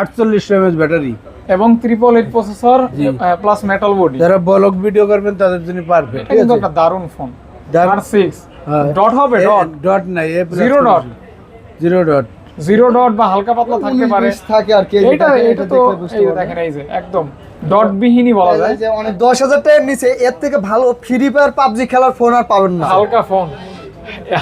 আটচল্লিশশো mAh battery. এবং triple eight processor plus metal body যারা ব্লগ ভিডিও করবেন তাদের জন্য পারফেক্ট কিন্তু একটা দারুণ ফোন আর সিক্স। ডট হবে ডট ডট নাই Zero dot? Zero dot zero dot বা হালকা পাতলা থাকতে পারে। থাকে আর কি এটা এটা তো এই দেখেন এই যে একদম। ডট বিহীনই বলা যায়। যে অনেক দশ হাজার টাকার নিচে এর থেকে ভালো ফ্রি ফায়ার পাবজি খেলার ফোন আর পাবেন না। হালকা ফোন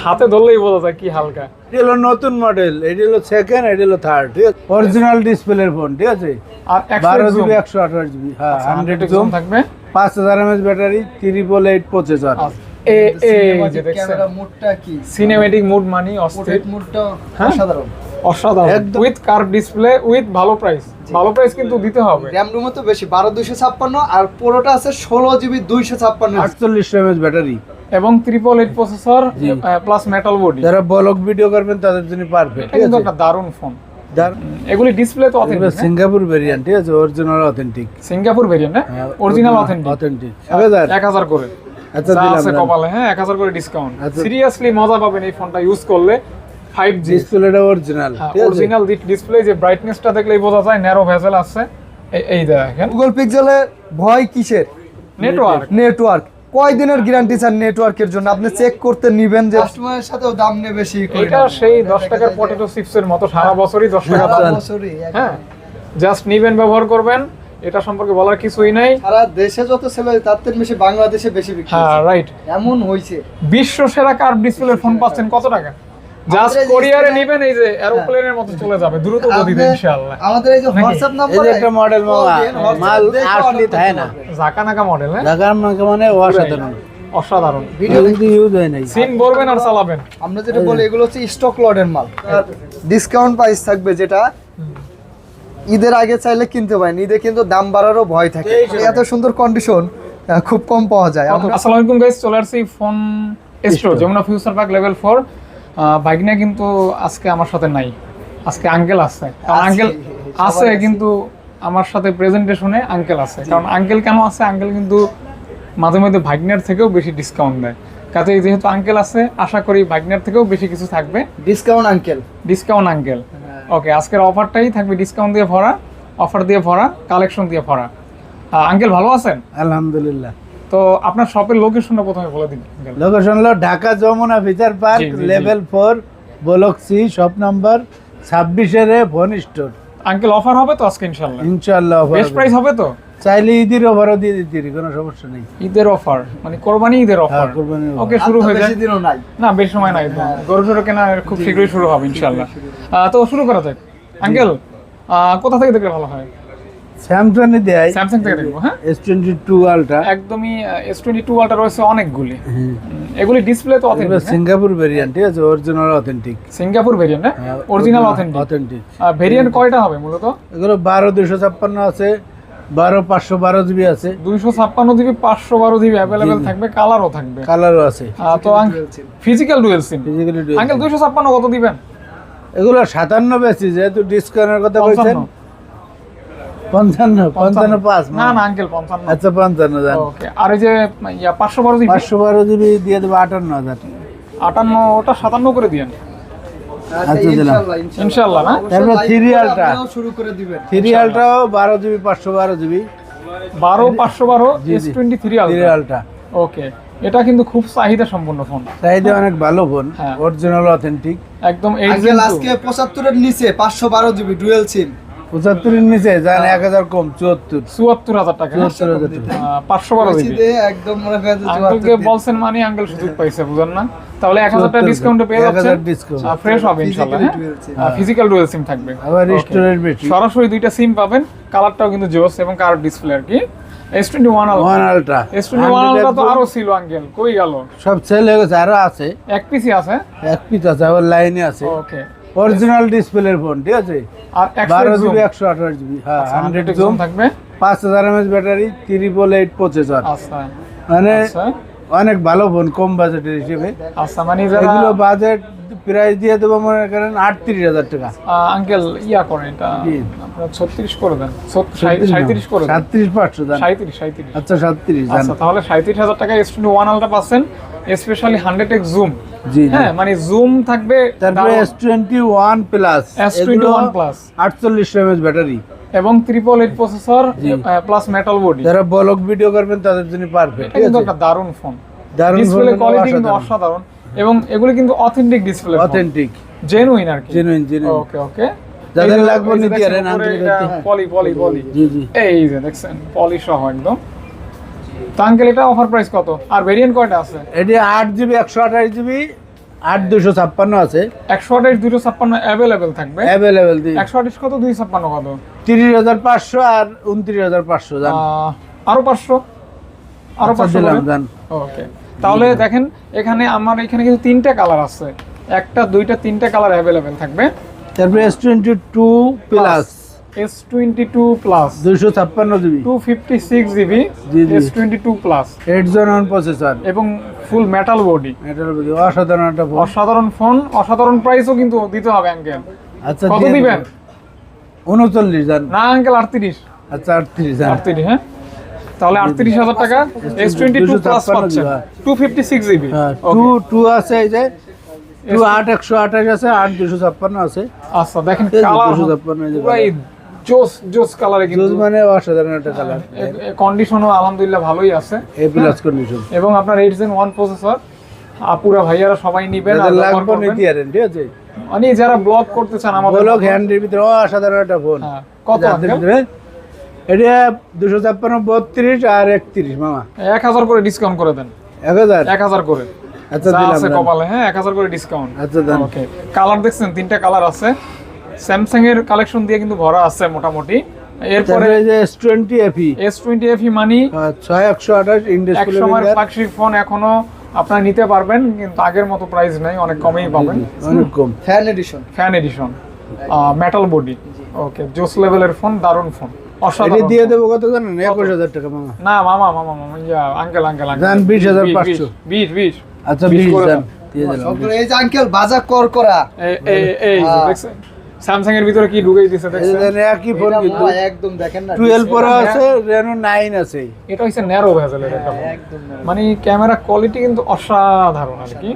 হাতে ধরলেই বোঝা যায় কি হালকা। এটি হলো নতুন মডেল এটি হলো সেকেন্ড এটি হলো থার্ড ঠিক আছে? অরিজিনাল ডিসপ্লের ফোন ঠিক আছে? আর একশো বারো। জিবি একশো আঠাশ জিবি হ্যাঁ আচ্ছা, হান্ড্রেড 100 জুম zoom থাকবে। পাঁচ হাজার MS battery triple eight processor আচ্ছা, এ এ যে দেখছেন। ক্যামেরা মোডটা কি? সিনেমেটিক মুড মানি অস্থির। মুডটা হ্যাঁ? অসাধারণ। অসাধারণ। একদম। উইথ কার্ভ ডিসপ্লে উইথ ভালো প্রাইস ভালো প্রাইস কিন্তু দিতে হবে। র্যাম রুমও তো বেশি বারো দুইশো ছাপ্পান্ন আর পুরোটা আছে ষোলো জিবি দুইশো ছাপ্পান্ন। আটচল্লিশশো এমএচ ব্যাটারি। এবং triple eight processor plus metal body যারা ব্লগ ভিডিও করবেন তাদের জন্য পারফেক্ট ঠিক কিন্তু আছে? একটা দারুণ ফোন এগুলি ডিসপ্লে তো অথেন্টিক সিঙ্গাপুর ভেরিয়েন্ট ঠিক আছে? অরিজিনাল অথেন্টিক সিঙ্গাপুর ভেরিয়েন্ট না? অরিজিনাল অথেন্টিক অথেন্টিক এক হাজার। এক হাজার করে। আচ্ছা দিলাম আছে কপালে হ্যাঁ এক হাজার করে ডিসকাউন্ট আচ্ছা। সিরিয়াসলি মজা পাবেন এই ফোনটা ইউজ করলে। ফাইভ জি ডিসপ্লেটা অরিজিনাল অরিজিনাল ডিসপ্লে যে ব্রাইটনেসটা দেখলেই বোঝা যায় ন্যারো ভেজেল আছে। এই- এই দেখেন। গুগল পিক্সেলের ভয় কিসের? নেটওয়ার্ক নেটওয়ার্ক কয় গ্যারান্টি স্যার নেটওয়ার্কের জন্য? আপনি চেক করতে নিবেন যে কাস্টমারের সাথেও দাম নেই বেশি এটা সেই দশ টাকার পটেটো চিপসের মতো সারা বছরই দশ টাকা দাম। হ্যাঁ জাস্ট নিবেন ব্যবহার করবেন এটা সম্পর্কে বলার কিছুই নাই। সারা দেশে যত সেল হয় তার থেকে বেশি বাংলাদেশে বেশি বিক্রি হ্যাঁ রাইট এমন হয়েছে বিশ্ব সেরা কার্ভ ডিসপ্লের ফোন পাচ্ছেন কত টাকা? জাস্ট এই কোরিয়ারে নিবেন এই যে এরোপ্লেনের মতো চলে যাবে দ্রুত গতিতে ইনশাআল্লাহ। আমাদের এই যে হোয়াটসঅ্যাপ নাম্বার যে একটা মডেল মাল আসলে তাই না? জাকা নাকা মডেল হ্যাঁ ঢাকার মাকে মানে অসাধারণ। অসাধারণ। ভিডিও কিন্তু ইউজ হয় নাই। সিন বলবেন আর চালাবেন। আমরা যেটা বলি এগুলো হচ্ছে স্টক লটের মাল। ডিসকাউন্ট প্রাইস থাকবে যেটা ঈদের আগে চাইলে কিনতে পারেন ঈদে কিন্তু দাম বাড়ারও ভয় থাকে। এত সুন্দর কন্ডিশন খুব কম পাওয়া যায়। আসসালামু আলাইকুম গাইস চলে আসছি phone store Jamuna Future Park level four ভাগনা কিন্তু আজকে আমার সাথে নাই। আজকে আঙ্কেল আছে। আঙ্কেল আছে। কিন্তু আমার সাথে প্রেজেন্টেশনে আঙ্কেল আছে। কারণ আঙ্কেল কেন আছে? আঙ্কেল কিন্তু মাঝে মধ্যে ভাগনার থেকেও বেশি ডিসকাউন্ট দেয়। কাজে যেহেতু আঙ্কেল আছে আশা করি ভাগনার থেকেও বেশি কিছু থাকবে। Discount uncle discount uncle okay আজকের অফারটাই থাকবে ডিসকাউন্ট দিয়ে ভরা অফার দিয়ে ভরা কালেকশন দিয়ে ভরা। আঙ্কেল ভালো আছেন? আলহামদুলিল্লাহ। তো আপনার শপের লোকেশনটা প্রথমে বলে দিন লোকেশন হলো Dhaka Jamuna Future Park. Level four block C shop number ছাব্বিশের ফোন স্টোর। আঙ্কেল অফার হবে তো আজকে ইনশাল্লাহ ইনশাল্লাহ বেস্ট প্রাইস হবে। তো? চাইলে ঈদের ওভারও দিয়ে দিতে পারি, কোনো সমস্যা নেই। ঈদের অফার মানে কোরবানি ঈদের অফার হ্যাঁ, offer। ওকে শুরু হয়ে যায়। দিনও নাই। না বেশি সময় নাই তো। গরু টরু কেনা খুব শীঘ্রই শুরু হবে ইনশাল্লাহ তো শুরু করা যাক। আঙ্কেল কোথা থেকে দেখলে ভালো হয়? স্যামসাং এ দেয়। স্যামসাং থেকে দেখব হ্যাঁ? এস টোয়েন্টি টু আলট্রা একদমই এস টোয়েন্টি টু আলটা রয়েছে অনেকগুলি। এগুলি ডিসপ্লে তো অথেন্টিক সিঙ্গাপুর ভেরিয়েন্ট ঠিক আছে? অরিজিনাল অথেন্টিক সিঙ্গাপুর ভেরিয়েন্ট না অরিজিনাল অথেন্টিক অথেন্টিক ভেরিয়েন্ট কয়টা হবে মূলত? এগুলো বারো দুশো ছাপ্পান্ন আছে বারো পাঁচশো বারো জিবি আছে। দুইশো ছাপ্পান্ন জিবি পাঁচশো বারো জিবি অ্যাভেলেবেল থাকবে কালারও থাকবে। কালারও আছে। তো physical dual SIM physically uncle দুইশো ছাপ্পান্ন কত দিবেন? এগুলো সাতান্ন বেশি যেহেতু ডিসকাউন্টের কথা বলছেন পঞ্চান্ন পঞ্চান্ন। পাঁচ না না আঙ্কেল পঞ্চান্ন। আচ্ছা পঞ্চান্ন জান ওকে আর এই যে পাঁচশো বারো জিবি? পাঁচশো বারো জিবি দিয়ে দেবো আটান্ন হাজার। আটান্ন ওটা সাতান্ন করে দিয়েন। আচ্ছা, ইনশাল্লাহ না? তারপর সিরিয়ালটা শুরু করে দিবেন। সিরিয়ালটাও বারো জিবি পাঁচশো বারো জিবি। বারো পাঁচশো বারো জি, এস টোয়েন্টি থ্রি ওকে এটা কিন্তু খুব চাহিদা সম্পন্ন ফোন চাহিদা অনেক ভালো ফোন হ্যাঁ। অরিজিনাল অথেন্টিক একদম আজকে পঁচাত্তরের নিচে পাঁচশো বারো জিবি ডুয়েল সিম পঁচাত্তরের নিচে যান এক হাজার কম চুয়াত্তর। চুয়াত্তর হাজার টাকা চুয়াত্তর হাজার পাঁচশো বারো একদম করেন যে আঙ্কেলকে বলছেন মানে আঙ্কেল সুযোগ পাইছে বুঝেন না? তাহলে এক হাজার টাকা চুয়াত্তর পেয়ে যাচ্ছেন। ফ্রেশ হবে ইনশাল্লাহ হ্যাঁ? dual SIM। Physical dual SIM থাকবে। আবার স্টোরেজ বেশি সরাসরি দুইটা সিম পাবেন কালারটাও কিন্তু জোস এবং কালার ডিসপ্লে আর কি। S twenty one one ultra S twenty one তো আরও ছিল আঙ্কেল কই গেল? সব সেল হয়ে গেছে আরও আছে। এক পিসি আছে? এক পিস আছে আবার লাইনে আছে। ওকে অরিজিনাল ডিসপ্লের ফোন ঠিক আছে? আর একশো বারো zoom। জিবি একশো আঠাশ জিবি হ্যাঁ আচ্ছা, হান্ড্রেড 100 জুম থাকবে? পাঁচ হাজার mAh battery triple eight processor মানে আচ্ছা। অনেক ভালো ফোন কম বাজেটের হিসেবে। আচ্ছা মানে যারা এগুলো বাজেট প্রাইস দিয়ে দেবো মনে করেন আটত্রিশ হাজার টাকা। আঙ্কেল ইয়া করেন এটা। আপনার ছত্রিশ করে দেন। সাঁত্রিশ করে দেন। পাঁচশো দাম সাঁত্রিশ সাঁত্রিশ আচ্ছা সাতত্রিশ দাম আচ্ছা তাহলে সাঁত্রিশ হাজার টাকা এস টোয়েন্টি ওয়ান আলটা পাচ্ছেন। স্পেশালি হান্ড্রেড এক্স জুম জি হ্যাঁ মানে জুম থাকবে তারপরে দারুণ। S twenty one plus S21 Plus। আটচল্লিশ এমএচ ব্যাটারি এবং triple eight processor plus metal body যারা ব্লগ ভিডিও করবেন তাদের জন্য পারফেক্ট কিন্তু একটা দারুণ ফোন দারুণ ডিসপ্লে কোয়ালিটি কিন্তু অসাধারণ। এবং এগুলি কিন্তু অথেন্টিক ডিসপ্লে অথেন্টিক জেনুইন আর কি। জেনুইন জেনুইন ওকে ওকে যাদের লাগবে নিতে কাছে। পলি পলি পলি জি জি। এই যে দেখছেন পলি সহ একদম। তো আঙ্কেল এটা অফার প্রাইস কত? আর ভেরিয়েন্ট কয়টা আছে? এটি আট জিবি একশো আঠাশ জিবি আট দুশো ছাপ্পান্ন আছে। একশো আঠাশ দুশো ছাপ্পান্ন অ্যাভেলেবেল থাকবে। অ্যাভেলেবেল দিই একশো আঠাশ কত দুই ছাপ্পান্ন কত? তিরিশ হাজার পাঁচশো আর উনত্রিশ হাজার পাঁচশো জান। আহ, আরও পাঁচশো? আরও আচ্ছা, পাঁচশো দিলাম ওকে তাহলে দেখেন এখানে আমার এখানে কিন্তু তিনটা কালার আছে। একটা দুইটা তিনটা কালার অ্যাভেলেবেল থাকবে। তারপরে S twenty two plus S twenty two plus দুশো ছাপ্পান্ন GB two fifty six GB. S twenty two plus eight gen processor এবং ফুল মেটাল বডি এটার প্রতি অসাধারণ একটা ফোন অসাধারণ ফোন অসাধারণ প্রাইসও কিন্তু দিতে হবে আঙ্কেল আচ্ছা কত দিবেন? দেবো। উনচল্লিশ জান না আঙ্কেল আটত্রিশ। আচ্ছা আটত্রিশ জান আটত্রিশ হ্যাঁ? তাহলে আটত্রিশ হাজার টাকা এস টোয়েন্টি টু প্লাস 256 পাচ্ছেন। Two fifty six GB two two আছে এই যে টু আট একশো আঠাশ আছে আট দুশো ছাপ্পান্ন আছে। আচ্ছা দেখেন এই যে 256 জোস জোস কালারে কিন্তু মানে অসাধারণ একটা কালার কন্ডিশনও আলহামদুলিল্লাহ ভালোই আছে। এ প্লাস কন্ডিশন এবং আপনার এইট জেন ওয়ান প্রসেসর আপুরা ভাইয়ারা সবাই নিবেন আর লাগবে। নিতে পারেন ঠিক আছে? মানে যারা ব্লগ করতে চান আমাদের বলক হ্যান্ডের ভিতরে অসাধারণ একটা ফোন হ্যাঁ, কত ভিতরে এটা দুশো ছাপ্পান্ন বত্রিশ আর একত্রিশ মামা। এক হাজার করে ডিসকাউন্ট করে দেন। এক হাজার? করে। আচ্ছা দিলাম কপালে হ্যাঁ এক হাজার করে ডিসকাউন্ট আচ্ছা দেন। ওকে কালার দেখছেন তিনটা কালার আছে। স্যামসাং এর কালেকশন দিয়ে কিন্তু ভরা আছে মোটামুটি। এরপরে যে S twenty FE S twenty F মানি ছয় একশো আঠাশ এক ইন্ডাস্ট্রি ফ্ল্যাগশিপ ফোন এখনও আপনারা নিতে পারবেন কিন্তু আগের মতো প্রাইস নেই অনেক কমেই পাবেন। অনেক কম। Fan edition fan edition metal body okay জোস লেভেলের ফোন দারুণ ফোন এটা অসাধারণ দিয়ে দেবো কত জানেন? একুশ হাজার টাকা মামা। না মামা মামা মামা ইয়া আঙ্কেল আঙ্কেল আঙ্কেল যান, 20,500 বিশ বিশ আচ্ছা বিশ বিশ করে যান দাও। দিয়ে দিলাম এই যে আঙ্কেল বাজার কর করা। এই- এই-। দেখছেন? স্যামসাং এর ভিতরে কি ঢুকাই দিছে এই যে দেখছেন একই ফোন কিন্তু। একদম দেখেন না টুয়েলভ প্রো আছে রেনো 9 আছে। এটা হচ্ছে ন্যারো ভেজেলের একটা একদম মানে ক্যামেরা কোয়ালিটি কিন্তু অসাধারণ আর কি।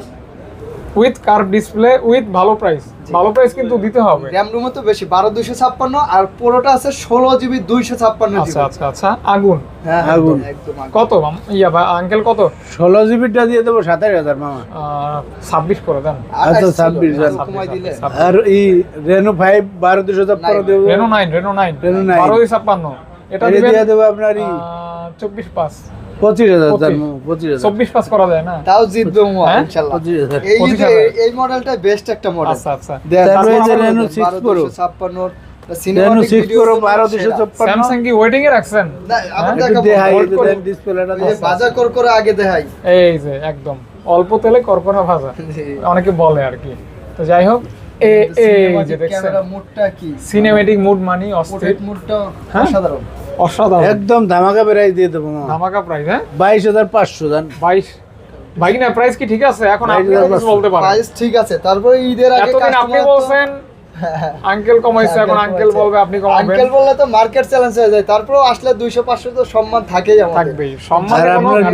উইথ কার্ভ ডিসপ্লে উইথ ভালো প্রাইস ভালো প্রাইস কিন্তু দিতে হবে। র্যাম রুম তো বেশি বারো দুইশো ছাপ্পান্ন আর পুরোটা আছে ষোলো জিবি দুইশো ছাপ্পান্ন আচ্ছা আচ্ছা আচ্ছা। আগুন। হ্যাঁ আগুন। একদম, একদম আগুন। কত? মাম- ইয়া ভাই আঙ্কেল কত? ষোলো জিবিটা দিয়ে দেবো সাতাশ হাজার মামা। ছাব্বিশ করে দেন। ছাব্বিশ এখন জান। কমাই দিলে। আর এই রেনো ফাইভ বারো দুশো ছাপ্পান্ন। দেবো। Reno nine Reno nine Reno 9 বারো ছাপ্পান্ন। এটা দিয়ে দেবো আপনার এই চব্বিশ পাঁচ। পঁচিশ হাজার চব্বিশ পাস করা যায় না? তাও জিতবে? ইনশাল্লাহ। এই পঁচিশ যে হাজার। এই মডেলটা বেস্ট একটা মডেল আচ্ছা আচ্ছা। তারপরে এই যে তারপর Reno 6 Pro। Cinematic six pro বারো দুশো ছাপ্পান্ন। স্যামসাং কি ওয়েটিং এ রাখছেন? আবার? দেখাবো দেখাই hold করে। ডিসপ্লেটা এই যে বাজার কর করে আগে দেখাই। এই যে একদম। অল্প তেলে করকরা ভাজা। অনেকে বলে আর কি। তো যাই হোক এ এই যে দেখছেন ক্যামেরা মুডটা কি? সিনেমেটিক মুড মানি অস্থির। মুডটা হ্যাঁ? অসাধারণ। অসাধারণ। একদম ধামাকা প্রাইস দিয়ে দেবো ধামাকা প্রাইস হ্যাঁ? বাইশ হাজার পাঁচশো জান। বাইশ। ভাই প্রাইস কি ঠিক আছে? এখন আপনি কিছু বলতে পারেন। প্রাইস ঠিক আছে। তারপরে ঈদের আগে এতদিন আপনি বলছেন আঙ্কেল কমাইছে এখন আঙ্কেল বলবে আপনি কমাবেন। আঙ্কেল বললে তো মার্কেট চ্যালেঞ্জ হয়ে যায়। তারপরেও আসলে দুইশো পাঁচশো তো সম্মান থাকেই আমাদের। থাকবেই। সম্মান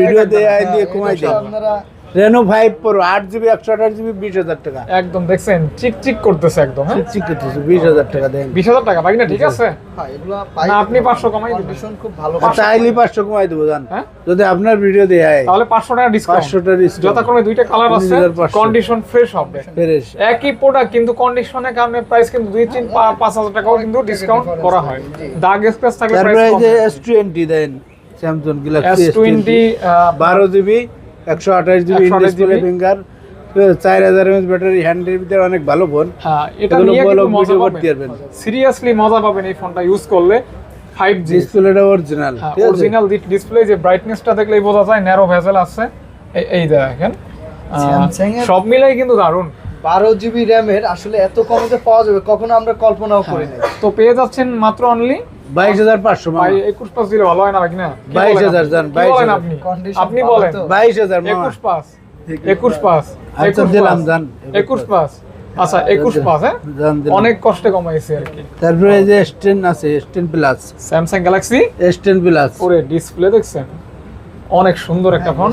ভিডিও দিয়ে আই দিয়ে কমাই এটা দেন। আপনারা রেনো ফাইভ প্রো আট জিবি একশো আঠাশ জিবি বিশ হাজার টাকা। একদম দেখছেন চিক চিক করতেছে একদম হ্যাঁ? ঠিক করতেছে বিশ হাজার টাকা দেন। বিশ হাজার টাকা ভাই না? ঠিক আছে? হ্যাঁ, আপনি পাঁচশো কমাই দিবেন। খুব ভালো আচ্ছা পাঁচশো কমাই দেবো জান। হ্যাঁ? যদি আপনার ভিডিও দিয়ে। আয় তাহলে পাঁচশো টাকা ডিসকাউন্ট পাঁচশোটা ডিসকাউন্ট যথাক্রমে দুইটা কালার আছে কন্ডিশন ফ্রেশ হবে। ফেরেস একই প্রোডাক্ট কিন্তু কন্ডিশনের কারণে প্রাইস কিন্তু দুই তিন পাঁচ হাজার টাকাও কিন্তু ডিসকাউন্ট করা হয়। দাগ স্ক্র্যাচ থাকলে প্রাইস যে S twenty then Samsung Galaxy S twenty বারো জিবি একশো আঠাশ জিবি 128 ডিসপ্লে ফিঙ্গার চার হাজার এমএচ ব্যাটারি হ্যান্ডের ভিতরে অনেক ভালো ফোন। হ্যাঁ এটা নিয়ে কিন্তু মজা পাবেন। সিরিয়াসলি মজা পাবেন এই ফোনটা ইউজ করলে। ফাইভ জি ডিসপ্লেটা অরিজিনাল অরিজিনাল ডিসপ্লে যে ব্রাইটনেসটা দেখলেই বোঝা যায় ন্যারো ভেজেল আছে। এই- দেখেন। সব মিলাই কিন্তু দারুণ। বারো জিবি র্যামের আসলে এত কমে পাওয়া যাবে কখনো আমরা কল্পনাও করি নাই। তো পেয়ে যাচ্ছেন মাত্র অনলি বাইশ হাজার পাঁচশো ভাই একুশ পাস দিলে ভালো হয় না নাকি না কি বলেন 22,000 আপনি? যান, কি বলেন 22,000 আপনি? আপনি বলেন। বাইশ হাজার একুশ পাঁচ। একুশ পাঁচ। আচ্ছা, একুশ দিলাম, যান। একুশ পাস আচ্ছা একুশ পাঁচ হ্যাঁ? অনেক কষ্টে কমাইছে আর কি। তারপরে এই যে এস টেন আছে S ten plus Samsung Galaxy S ten plus ওরে ডিসপ্লে দেখছেন? অনেক সুন্দর একটা ফোন।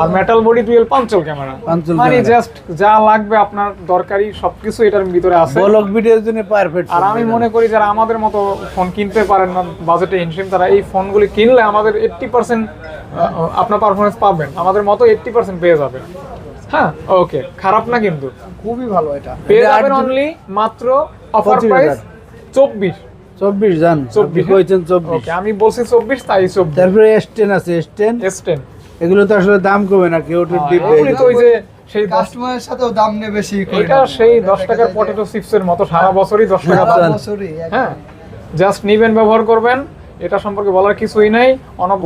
আর metal body dual punch hole camera মানে জাস্ট যা লাগবে আপনার দরকারি সবকিছু এটার ভিতরে আছে। ব্লগ ভিডিওর জন্য পারফেক্ট আর আমি মনে করি যারা আমাদের মতো ফোন কিনতে পারেন না বাজেটে হিমশিম তারা এই ফোনগুলি কিনলে আমাদের এইট্টি পার্সেন্ট আপনার পারফরমেন্স পাবেন। আমাদের মতো এইট্টি পার্সেন্ট পেয়ে যাবেন হ্যাঁ? ওকে খারাপ না কিন্তু। খুবই ভালো এটা। পেয়ে যাবেন অনলি মাত্র অফার প্রাইস চব্বিশ। চব্বিশ জান চব্বিশ, চব্বিশ কইছেন চব্বিশ। আমি বলছি চব্বিশ তাই চব্বিশ। তারপরে এস টেন আছে এস টেন এস টেন এগুলো তো আসলে দাম কমে না কেউ ডিপ তো ওই যে সেই কাস্টমারের সাথেও দাম বেশি এটা সেই দশ টাকার পটেটো চিপসের মতো সারা বছরই দশ টাকা দাম। হ্যাঁ জাস্ট নিবেন ব্যবহার করবেন এটা সম্পর্কে বলার কিছুই নাই। On off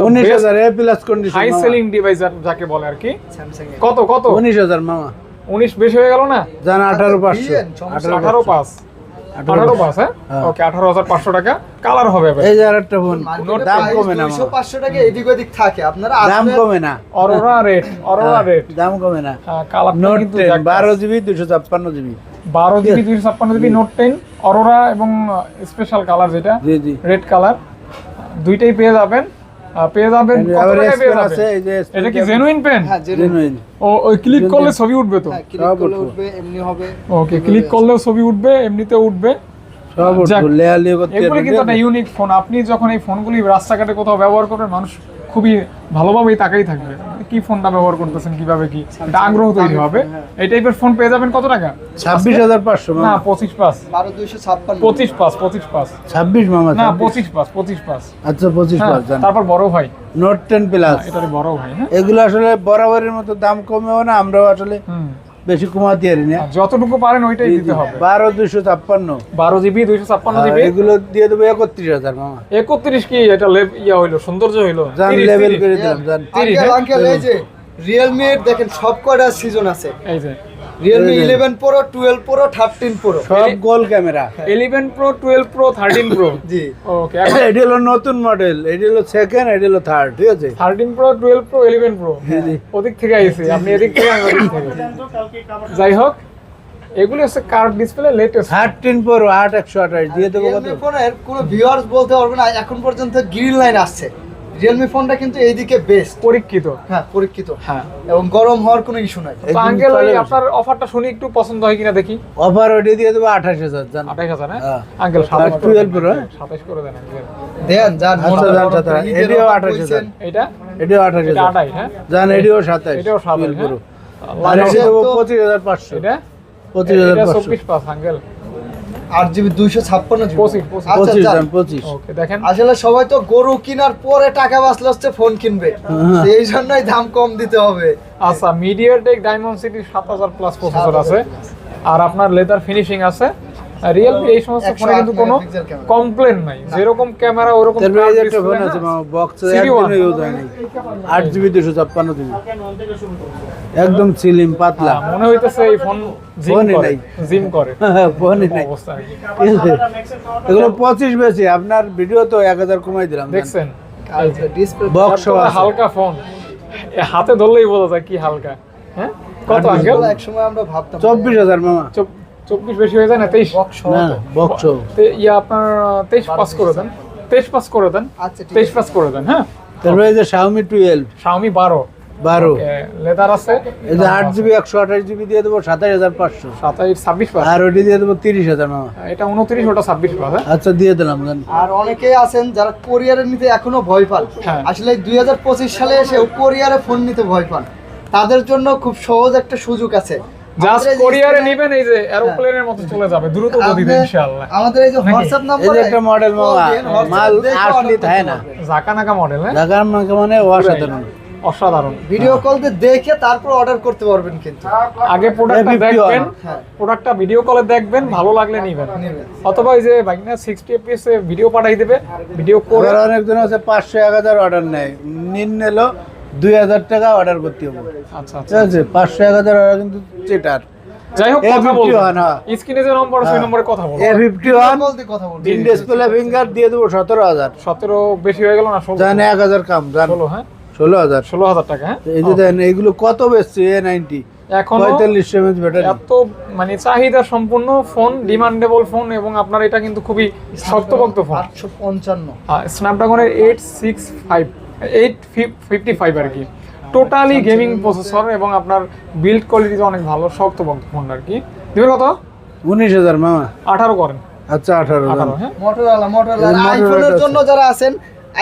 plus condition high selling device যাকে বলে আর কি। কত কত? উনিশ হাজার মামা। উনিশ বেশি হয়ে গেল না? জান আঠারো সমস্যা আঠারো হ্যাঁ? হ্যাঁ। ওকে আঠারো হাজার পাঁচশো টাকা কালার হবে এই যে আরেকটা ফোন দাম কমে না 200 মামা 500 টাকা এদিক ওদিক থাকে। আপনারা দাম কমে না। অরোরা রেট অরোরা রেট দাম কমে না। কালার নোট কিন্তু টেন বারো জিবি দুশো ছাপ্পান্ন জিবি বারো জিবি দুইশো ছাপ্পান্ন জিবি নোট টেন অরোরা এবং স্পেশাল কালার যেটা জি জি। রেড কালার দুইটাই পেয়ে যাবেন। পেয়ে যাবেন। কত পেয়ে এটা কি জেনুইন পেন হ্যাঁ জেনুইন ও ওই ক্লিক করলে ছবি উঠবে তো? হ্যাঁ ক্লিক করলে উঠবে। উঠবে এমনি হবে। ওকে ক্লিক করলেও ছবি উঠবে এমনিতে উঠবে। এগুলি কিন্তু একটা ইউনিক ফোন আপনি যখন এই ফোনগুলি রাস্তাঘাটে কোথাও ব্যবহার করবেন মানুষ খুবই ভালোভাবেই তাকাই থাকবে। কি ফোনটা ব্যবহার করতেছেন কীভাবে কি? এটা আগ্রহ তৈরি হবে। এই টাইপের ফোন পেয়ে যাবেন কত টাকা? ছাব্বিশ হাজার পাঁচশো না পঁচিশ পাস বারো দুইশো ছাপ্পান্ন। পঁচিশ পাঁচ পঁচিশ পাঁচ। ছাব্বিশ মামা না 26 পঁচিশ পাঁচ পঁচিশ পাঁচ। আচ্ছা পঁচিশ হ্যাঁ, পাঁচ জান। তারপর বড় ভাই। নোট টেন প্লাস এটা বড় ভাই হ্যাঁ। এগুলো আসলে বরাবরের মতো দাম কমেও না আমরাও আসলে হুম। বেশি কমাতে পারি না। যতটুকু পারেন ওইটাই দিতে হবে। বারো দুইশো ছাপ্পান্ন। বারো জিবি দুইশো ছাপ্পান্ন আর জিবি? এগুলো দিয়ে দেবো একত্রিশ হাজার মামা। একত্রিশ কি? এটা লেভ ইয়া হইল সৌন্দর্য হইল? জান লেভেল করে দিলাম জান। তিরিশ, আঙ্কেল হ্যাঁ? আঙ্কেল এই যে রিয়েলমি এর দেখেন সব কটা সিজন আছে। এই যে। যে। Eleven pro twelve pro thirteen pro সব গোল camera eleven pro twelve pro thirteen pro জি। ওকে এটি হলো নতুন মডেল এটি হলো সেকেন্ড এটি হলো থার্ড ঠিক আছে? Thirteen pro twelve pro eleven pro ওদিক থেকে আইছি আপনি এদিক থেকে আমি ওদিক থেকে। যাই হোক এগুলি হচ্ছে curve display latest thirteen pro আট একশো আঠাশ দিয়ে দেবো কত? কোনো ভিউয়ার্স বলতে পারবে না এখন পর্যন্ত গ্রিন লাইন আসছে। রিয়েলমি ফোনটা কিন্তু এইদিকে বেস্ট পরীক্ষিত। হ্যাঁ পরীক্ষিত। হ্যাঁ। এবং গরম হওয়ার কোনো ইস্যু নাই। তো আঙ্কেল ওই আপনার অফারটা শুনি একটু পছন্দ হয় কিনা দেখি। অফার ওটি দিয়ে দেবো আঠাশ হাজার জান। আঠাইশ হাজার হ্যাঁ? হ্যাঁ। আঙ্কেল আর 12 Pro, হ্যাঁ? সাতাইশ করে দেন। দেন যান আচ্ছা, যান, করে এটিও offer 28,000 এটা? এটিও আঠাশ এটা হাজার হ্যাঁ? জান এটিও সাতাশ। এটাও সাতাশ, পঁচিশ হাজার পাঁচশো। এটা? পঁচিশ হাজার পাঁচশো। চব্বিশ পাস আঙ্কেল আট জিবি দুইশো ছাপ্পান্ন। আচ্ছা ওকে দেখেন। আসলে সবাই তো গরু কেনার পরে টাকা বাঁচলে হচ্ছে ফোন কিনবে। হ্যাঁ। এই জন্যই দাম কম দিতে হবে। আচ্ছা মিডিয়াটেক ডায়মন্ড সিটি সাত হাজার প্লাস প্রসেসর আছে। আর আপনার লেদার ফিনিশিং আছে। রিয়েলমি এই সমস্ত ফোনে কিন্তু কোনো কমপ্লেন নাই। যেরকম ক্যামেরা ওরকম তারপরে এই যে একটা ফোন আছে বক্স CD একদিনও one। ইউজ আট জিবি দুশো ছাপ্পান্ন জিবি। একদম চিলিম পাতলা। হ্যাঁ, মনে হইতেছে এই ফোন জিম ফোনই করে নাই। জিম করে। ফোনই নাই। অবস্থা কি। এগুলো পঁচিশ বেশি আপনার ভিডিও তো এক হাজার কমাই দিলাম। দেখছেন? বক্স হালকা ফোন। হাতে ধরলেই বোঝা যায় কি হালকা। হ্যাঁ? কত আঙ্কেল এক সময় আমরা ভাবতাম চব্বিশ হাজার মামা। চব্বিশ বেশি হয়ে যায় না তেইশ? বক্স না না বক্স তে- ইয়া আপনার তেইশ পাস করে দেন। তেইশ পাস করে দেন। আচ্ছা ঠিক তেইশ পাস করে দেন হ্যাঁ? তারপরে এই যে শাওমি টুয়েলভ শাওমি বারো। বারো। লেদার আছে? এই যে আট জিবি একশো আঠাশ জিবি দিয়ে দেবো সাতাশ হাজার পাঁচশো। সাতাইশ ছাব্বিশ আর ওটি দিয়ে দেবো তিরিশ হাজার মামা। এটা উনত্রিশ ওটা ছাব্বিশ পাস হ্যাঁ? আচ্ছা দিয়ে দিলাম জান আর অনেকেই আছেন যারা কোরিয়ারে নিতে এখনও ভয় পান। হ্যাঁ। আসলে দুই সালে এসে কোরিয়ারে ফোন নিতে ভয় পান। তাদের জন্য খুব সহজ একটা সুযোগ আছে। জাস্ট এই কোরিয়ারে নিবেন এই যে এরোপ্লেনের মতো চলে যাবে দ্রুত গতিতে ইনশাআল্লাহ। আমাদের এই যে? হোয়াটসঅ্যাপ এই নাম্বার যে একটা মডেল মামা মাল আসলে থাকে না? জাকা নাকা মডেল হ্যাঁ? ঢাকার মানে অসাধারণ। অসাধারণ। ভিডিও কল দিয়ে দেখে তারপর অর্ডার করতে পারবেন কিন্তু। আগে প্রোডাক্টটা A51 দেখবেন হ্যাঁ। প্রোডাক্টটা ভিডিও কলে দেখবেন ভালো লাগলে নেবেন। অথবা ওই যে বাইকনা সিক্সটি এফপিএস এ ভিডিও পাঠাই দেবে ভিডিও করে আবার অনেকজন আছে পাঁচশো এক হাজার অর্ডার নেয়। নিন নিলো দুই হাজার টাকা অর্ডার করতে হবে। আচ্ছা আচ্ছা। ঠিক আছে পাঁচশো এক হাজার অর্ডার কিন্তু চেটার যাই হোক কথা A51 বলবেন হ্যাঁ। স্ক্রিনে যে নম্বর আছে ওই নম্বরে কথা বলব। A fifty video one call দিয়ে কথা বলবেন তিন ডিসপ্লে ফিঙ্গার দিয়ে দেবো সতেরো হাজার। সতেরো বেশি হয়ে গেল না ষোলো? জান এক হাজার কাম জান। ষোলো হ্যাঁ? ষোলো হাজার। ষোলো হাজার টাকা হ্যাঁ? এই যে দেন এইগুলো কত বেচছে? এ নাইনটি এখন পঁয়তাল্লিশ এমএচ ব্যাটারি এত মানে চাহিদা সম্পূর্ণ ফোন ডিমান্ডেবল ফোন এবং আপনার এটা কিন্তু খুবই শক্তপোক্ত ফোন আটশো পঞ্চান্ন। স্ন্যাপড্রাগনের eight six five eight fifty five আর কি। টোটালি গেমিং প্রসেসর এবং আপনার বিল্ড কোয়ালিটি অনেক ভালো শক্তপোক্ত ফোন আর কি। দিবেন কত? উনিশ হাজার মামা। আঠারো করেন। আচ্ছা আঠারো হ্যাঁ? মোটরোলা মোটরোলা আইফোনের জন্য যারা আছেন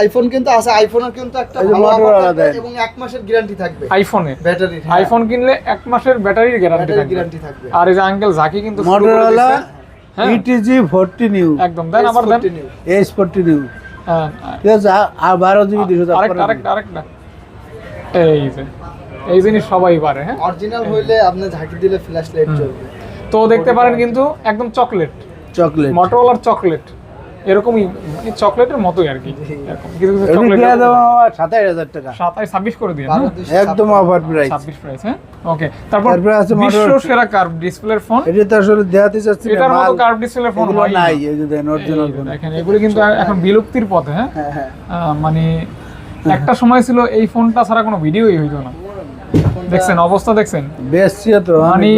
আইফোন কিন্তু আছে আইফোনের কিন্তু একটা ভালো। এবং এক মাসের গ্যারান্টি থাকবে। আইফোনে ব্যাটারি আইফোন কিনলে এক মাসের ব্যাটারির গ্যারান্টি থাকবে। গ্যারান্টি থাকবে। আর এই যে আঙ্কেল জাকি কিন্তু মোটরোলা হ্যাঁ। ইটিজি ফোরটি নিউ একদম। দেন আবার দেন। এইচ ফোরটি নিউ হ্যাঁ। ঠিক আছে আর বারো জিবি দুশো আরেকটা আরেকটা আরেকটা। এই যে এই জিনিস সবাই পারে হ্যাঁ। অরিজিনাল হইলে আপনি ঝাঁকি দিলে ফ্ল্যাশ লাইট চলবে। তো দেখতে পারেন কিন্তু একদম চকলেট চকলেট মটোরোলার চকলেট এরকমই চকলেটের মতোই আর কি। কিছু কিছু চকলেট দিয়ে দেবো মামা টাকা। সাতাশ ছাব্বিশ করে দিয়ে একদম অফার প্রাইস ছাব্বিশ প্রাইস হ্যাঁ? ওকে তারপর আছে বিশ্ব সেরা কার্ভ ডিসপ্লের ফোন এটি তো আসলে দেখাতে চাচ্ছি এটার মতো কার্ভ ডিসপ্লের ফোন হয় নাই এই যে দেন অরিজিনাল ফোন দেখেন এগুলো কিন্তু এখন বিলুপ্তির পথে হ্যাঁ? হ্যাঁ হ্যাঁ। মানে একটা সময় ছিল এই ফোনটা ছাড়া কোনো ভিডিওই হইতো না। দেখছেন অবস্থা দেখছেন? বেশি তো মানে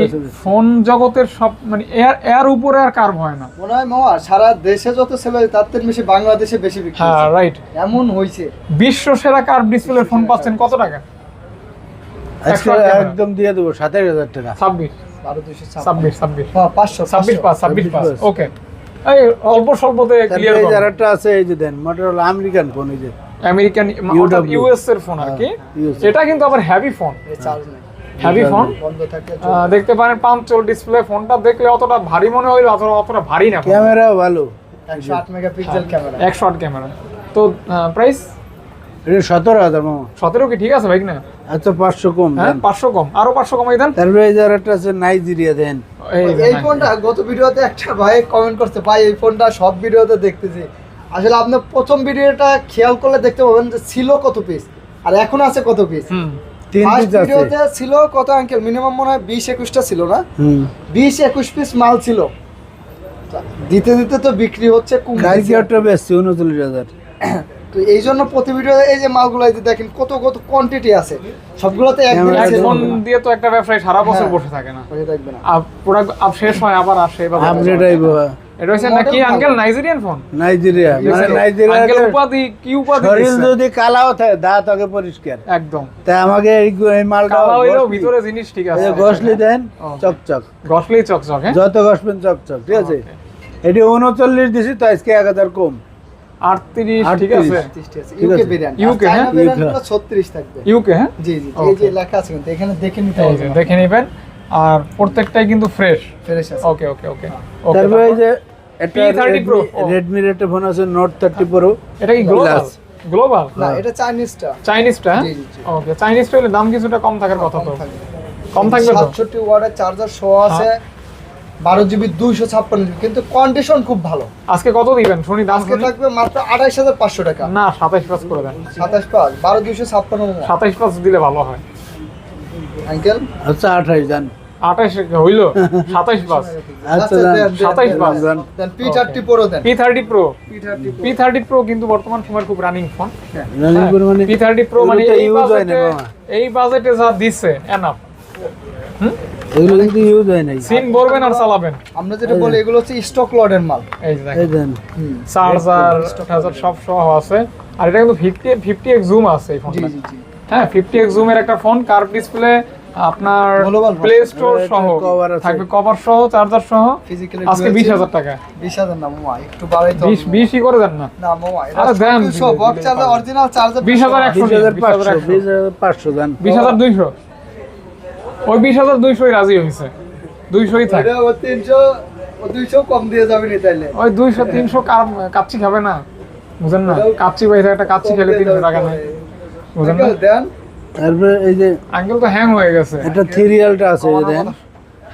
ফোন জগতের সব মানে এর এর উপরে আর কার্ভ হয় না। মনে হয় মামা সারা দেশে যত ছেলে হয় তার থেকে বেশি বাংলাদেশে বেশি বিক্রি হ্যাঁ রাইট এমন হয়েছে। বিশ্ব সেরা কার্ভ ডিসপ্লের ফোন পাচ্ছেন কত টাকা? আজকে একদম দিয়ে দেবো সাতাশ হাজার টাকা। ছাব্বিশ। বারো দুইশো ছাব্বিশ ছাব্বিশ। হ্যাঁ পাঁচশো ছাব্বিশ পাঁচ ছাব্বিশ পাঁচ। ওকে এই অল্প স্বল্পতে ক্লিয়ার এই যে আরেকটা আছে এই যে দেন মোটরোলা আমেরিকান ফোন এই যে। আমেরিকান ইউএস এর ফোন আর কি। হ্যাঁ, এটা কিন্তু আবার হেভি ফোন হেভি ফোন দেখতে পারেন পাঁচচল ডিসপ্লে ফোনটা দেখলে অতটা ভারী মনে হইল অতটা অতটা ভারী না ক্যামেরাও ভালো। একশো আট মেগাপিক্সেল ক্যামেরা ক্যামেরা তো প্রাইস এটা সতেরো হাজার মামা। সতেরো কি ঠিক আছে ভাই না আচ্ছা পাঁচশো কম হ্যাঁ পাঁচশো কম। আরও পাঁচশো কমাই দেন। তারপরে এই আছে নাইজেরিয়া দেন। ফোনটা গত ভিডিওতে একটা ভাই কমেন্ট করছে ভাই এই ফোনটা সব ভিডিওতে দেখতেছি। আসলে আপনি প্রথম ভিডিওটা খেয়াল করলে দেখতে পাবেন যে ছিল কত পিস আর এখন আছে কত পিস ভিডিওতে ছিল কত আঙ্কেল মিনিমাম মনে হয় বিশ একুশটা ছিল না? বিশ একুশ পিস মাল ছিল। দিতে দিতে তো বিক্রি হচ্ছে উনচল্লিশ হাজার। তো এই জন্য প্রতি ভিডিও এই যে মালগুলো এই যে দেখেন কত কত কোয়ান্টিটি আছে। সবগুলোতে। দিয়ে তো একটা ব্যবসায়ী সারা বছর হ্যাঁ। বসে থাকে না। থাকবে না। আপ প্রোডাক্ট শেষ হয় আবার আসে এবার আপডেট আইব এটা হচ্ছে নাকি আঙ্কেল নাইজেরিয়ান ফোন নাইজেরিয়া মানে নাইজেরিয়া আঙ্কেল উপাধি কি উপাধি শরীর যদি কালাও থাকে দাঁত আগে পরিষ্কার। একদম। তাই আমাকে এই এই মালটা কালা হইলেও ভিতরে জিনিস ঠিক আছে। ঘষলি দেন চকচক। গসলেই চকচক হ্যাঁ? যত ঘষবেন চকচক ঠিক আছে? এটি উনচল্লিশ দিছি তো আজকে এক হাজার কম। আটত্রিশ ঠিক আছে? তিরিশটি আছে। ঠিক ইউকে ভেরিয়েন্ট UK, হ্যাঁ? ভেরিয়েন্টগুলো 36 থাকবে। ইউকে হ্যাঁ? জি জি জি, এই যে লেখা আছে কিন্তু এখানে দেখে নিতে হবে। দেখে নেবেন। আর প্রত্যেকটাই কিন্তু ফ্রেশ ফ্রেশ আছে। ওকে ওকে ওকে তারপরে এই যে একটা P30 Pro, ও। রেডমির একটা ফোন আছে নোট থার্টি প্রো এটা কি গ্লোবাল গ্লোবাল না এটা চাইনিজটা চাইনিজটা। ওকে চাইনিজটা হলে দাম কিছুটা কম থাকার কথা তো। কম থাকবে তো? সাতষট্টি ওয়াটের চার্জার সহ আছে। বারো জিবি দুইশো ছাপ্পান্ন জিবি কিন্তু কন্ডিশন খুব ভালো। আজকে কত দিবেন? শুনি দাম আজকে থাকবে মাত্র আড়াইশ হাজার পাঁচশো টাকা। না সাতাইশ পাঁচ করে দেন। সাতাশ পাঁচ বারো দুইশো ছাপ্পান্ন। সাতাইশ পাঁচ দিলে ভালো হয়। আঙ্কেল? আচ্ছা হইল? আচ্ছা জান then P thirty pro then P thirty pro P thirty pro কিন্তু বর্তমান সময়ের খুব রানিং ফোন মানে পি থার্টি প্রো মানে এগুলো এই use না বাজেটে এই বাজেটে যা দিচ্ছে এনাফ এগুলো কিন্তু ইউজ হয় নাই। সিন ভরবেন আর চালাবেন। আমরা যেটা বলি এগুলো হচ্ছে স্টক লটের মাল। এই দেখেন। চার্জার টার্জার সব সহ আছে। আর এটা কিন্তু ফিফটি ফিফটি এক্স জুম আছে এই ফোনটা জি জি। হ্যাঁ ফিফটি এক্স জুমের একটা ফোন কার্ভ ডিসপ্লে আপনার প্লে স্টোর সহ থাকবে কভার সহ চার্জার সহ আজকে বিশ হাজার টাকা। বিশ হাজার না মামা একটু বাড়াই তো বিশ বিশই করে দেন না। না মামা আরে দেন, বক্স চার্জার অরিজিনাল চার্জার বিশ হাজার একশো বিশ হাজার পাঁচশো বিশ হাজার পাঁচশো জান বিশ হাজার দুইশো। ওই বিশ হাজার দুইশোই রাজি হয়েছে দুইশোই থাক। তিনশো দুইশো কম দিয়ে যাবে নি তাইলে। ওই দুইশো তিনশো কাচ্চি খাবে না। বুঝেন না? কাচ্চি বাইরে একটা কাচ্চি খেলে তিনশো টাকা নেয়। দেন। তারপরে এই যে আঙ্কেল তো হ্যাং হয়ে গেছে। একটা থ্রিয়ালটা আছে এই দেন।